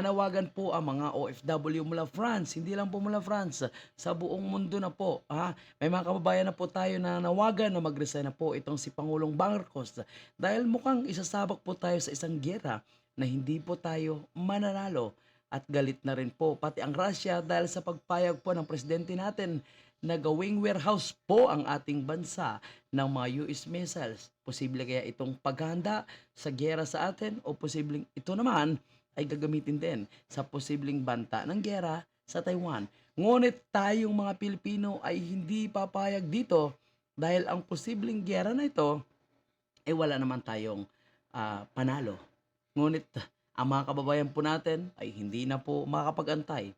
Nanawagan po ang mga OFW mula France, hindi lang po mula France, sa buong mundo na po. Ha? May mga kababayan na po tayo na nawagan na mag-resign na po itong si Pangulong Marcos dahil mukhang isasabak po tayo sa isang gera na hindi po tayo mananalo. At galit na rin po pati ang Russia dahil sa pagpayag po ng presidente natin na gawing warehouse po ang ating bansa ng mga US missiles. Posible kaya itong paghanda sa gera sa atin o posibleng ito naman ay gagamitin din sa posibleng banta ng gera sa Taiwan. Ngunit tayong mga Pilipino ay hindi papayag dito dahil ang posibleng gera na ito ay wala naman tayong ah, panalo. Ngunit ang mga kababayan po natin ay hindi na po makakapag-antay.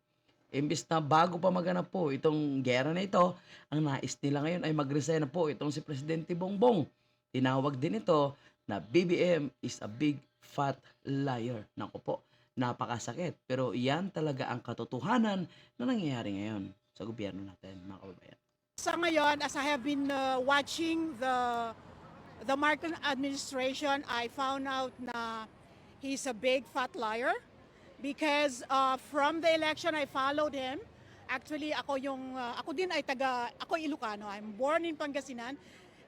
Imbis na bago pa maganap po itong gera na ito, ang nais nila ngayon ay mag-resign na po itong si Presidente Bongbong. Tinawag din ito na BBM is a big fat liar. Naku po, napakasakit. Pero yan talaga ang katotohanan na nangyayari ngayon sa gobyerno natin, mga kababayan. Sa ngayon, as I have been uh, watching the the Marcos administration, I found out na he's a big fat liar because uh, from the election I followed him. Actually, ako yung uh, ako din ay taga ako Ilocano. I'm born in Pangasinan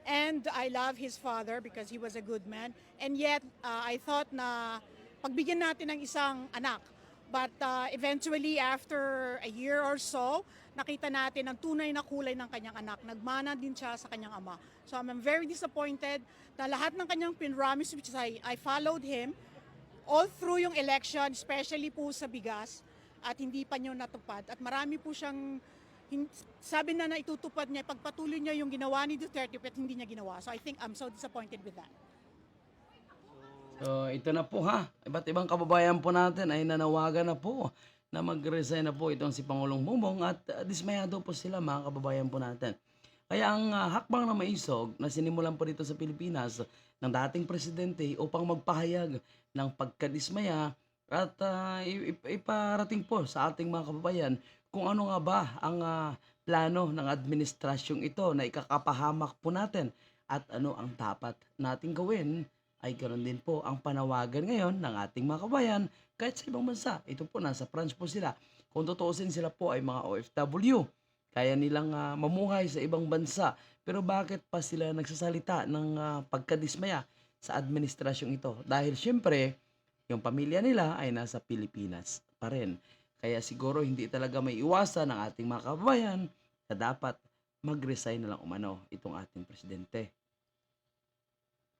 and I love his father because he was a good man. And yet, uh, I thought na pagbigyan natin ng isang anak. But uh, eventually, after a year or so, nakita natin ang tunay na kulay ng kanyang anak. Nagmana din siya sa kanyang ama. So I'm very disappointed na lahat ng kanyang pinromise, which I, I followed him, all through yung election, especially po sa bigas, at hindi pa niyo natupad. At marami po siyang, sabi na na itutupad niya, pagpatuloy niya yung ginawa ni Duterte, but hindi niya ginawa. So I think I'm so disappointed with that. So, ito na po ha. Iba't ibang kababayan po natin ay nanawagan na po na mag-resign na po itong si Pangulong Bongbong at uh, dismayado po sila mga kababayan po natin. Kaya ang uh, hakbang na maisog na sinimulan po dito sa Pilipinas ng dating presidente upang magpahayag ng pagkadismaya at uh, iparating po sa ating mga kababayan kung ano nga ba ang uh, plano ng administrasyong ito na ikakapahamak po natin at ano ang dapat nating gawin ay ganoon din po ang panawagan ngayon ng ating mga kabayan kahit sa ibang bansa. Ito po, nasa France po sila. Kung tutuusin sila po ay mga OFW. Kaya nilang ah, mamuhay sa ibang bansa. Pero bakit pa sila nagsasalita ng ah, pagkadismaya sa administrasyong ito? Dahil syempre, yung pamilya nila ay nasa Pilipinas pa rin. Kaya siguro hindi talaga may iwasan ng ating mga kababayan na dapat mag-resign na lang umano itong ating presidente.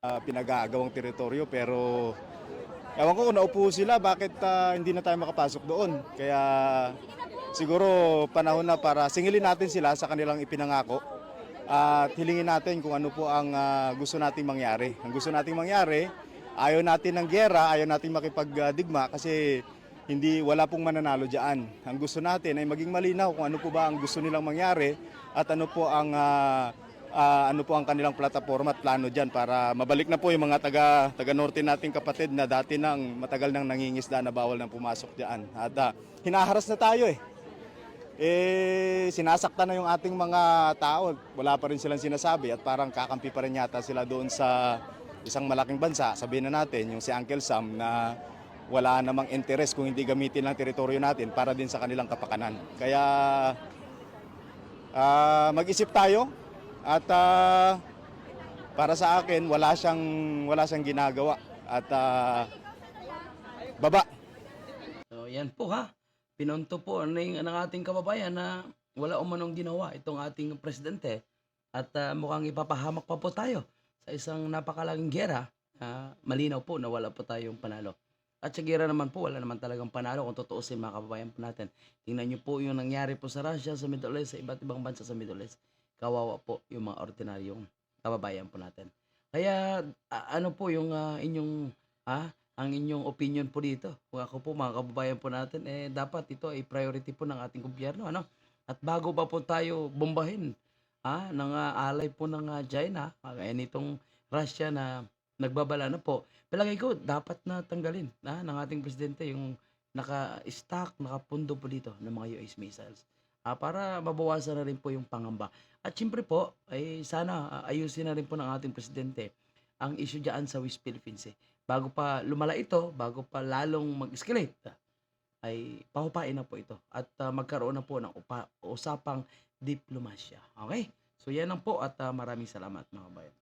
Uh, pinag-aagawang teritoryo pero ewan ko kung naupo sila bakit ah, hindi na tayo makapasok doon kaya siguro panahon na para singilin natin sila sa kanilang ipinangako at hilingin natin kung ano po ang ah, gusto nating mangyari ang gusto nating mangyari ayaw natin ng gera ayaw natin makipagdigma kasi hindi wala pong mananalo diyan. Ang gusto natin ay maging malinaw kung ano po ba ang gusto nilang mangyari at ano po ang ah, ah, ano po ang kanilang plataforma at plano diyan para mabalik na po yung mga taga taga norte nating kapatid na dati nang matagal nang nangingisda na bawal nang pumasok diyan. At ah, hinaharas na tayo eh. Eh sinasaktan na yung ating mga tao. Wala pa rin silang sinasabi at parang kakampi pa rin yata sila doon sa isang malaking bansa. Sabihin na natin yung si Uncle Sam na wala namang interes kung hindi gamitin lang teritoryo natin para din sa kanilang kapakanan. Kaya ah, mag-isip tayo at ah, para sa akin wala siyang wala siyang ginagawa at ah, baba So, yan po ha. Pinonto po ng, ng ating kababayan na wala umanong ginawa itong ating presidente at ah, mukhang ipapahamak pa po tayo sa isang napakalaking gera. Ah, malinaw po na wala po tayong panalo. At sa gera naman po, wala naman talagang panalo kung tutuusin mga kababayan po natin. Tingnan niyo po yung nangyari po sa Russia, sa Middle East, sa iba't ibang bansa sa Middle East. Kawawa po yung mga ordinaryong kababayan po natin. Kaya ano po yung ah, inyong ah, ang inyong opinion po dito. Kung ako po mga kababayan po natin, eh dapat ito ay priority po ng ating gobyerno. Ano? At bago pa po tayo bombahin ah, ng ah, alay po ng ah, China, kagaya nitong Russia na nagbabala na po, palagay ko dapat na tanggalin ah, ng ating presidente yung naka-stack, nakapundo po dito ng mga US missiles. Ah, para mabawasan na rin po yung pangamba. At siyempre po, ay sana ah, ayusin na rin po ng ating presidente ang issue dyan sa West Philippines. Eh. Bago pa lumala ito, bago pa lalong mag-escalate, ay pahupain na po ito at ah, magkaroon na po ng upa, usapang diplomasya. Okay? So yan lang po at ah, maraming salamat mga bayan.